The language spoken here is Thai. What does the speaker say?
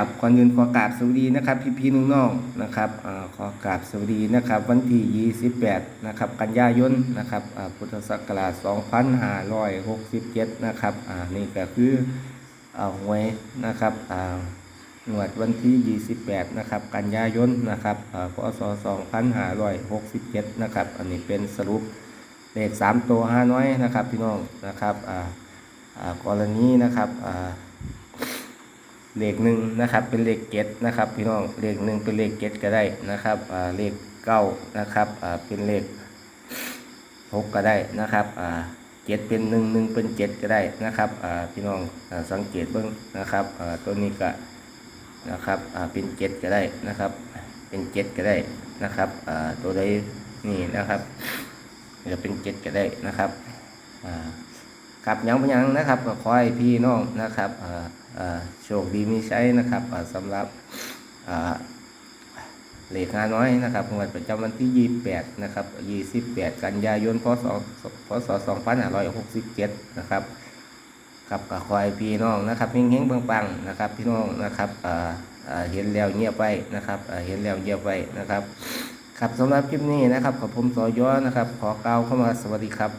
ครับก่อนอื่นขอกราบสวัสดีนะครับ พี่พี่ๆน้องนะครับอขอกราบสวัสดีนะครับ วันที่ 28 นะครับกันยายนนะครับพุทธศักราช 2567 นะครับอ่านี่ก็คืออ่าหวยนะครับอ่าหนวดวันที่ 28 นะครับ กันยายนนะครับอ่าพศ 2567 นะครับ อันนี้เป็นสรุปเลข 3 ตัว5น้อยนะครับ พี่น้องนะครับอ่ากรณีนะครับอ่า เลขหนึ่งนะครับ เป็นเลขเกตนะครับ พี่น้องเลขหนึ่งเป็นเลขเกตก็ได้นะครับอ่าเลขเก้านะครับอ่าเป็นเลขหกก็ได้นะครับอ่าเจ็ดเป็นหนึ่งหนึ่งเป็นเจ็ดก็ได้นะครับอ่าพี่น้องอ่าสังเกตเบิ้งนะครับอ่าตัวนี้ก็นะครับอ่าเป็นเจ็ดก็ได้นะครับ เป็นเจ็ดก็ได้นะครับอ่าตัวใดนี่นะครับจะเป็นเจ็ดก็ได้นะครับอ่า ครับยังบ่ยังนะครับก็ขอให้พี่น้องนะครับโชคดีมีใช้นะครับสำหรับเลขห้าน้อยนะครับงวดประจำวันที่ 28 นะครับ 28 กันยายน พศ พศ 2567 นะครับครับก็ขอให้พี่น้องนะครับเฮงๆปังๆนะครับ พี่น้องนะครับเห็นแล้วเงียบไปนะครับเห็นแล้วเงียบไปนะครับ ครับสำหรับคลิปนี้นะครับกับผมสอยอนะครับ ขอกล่าวเข้ามาสวัสดีครับ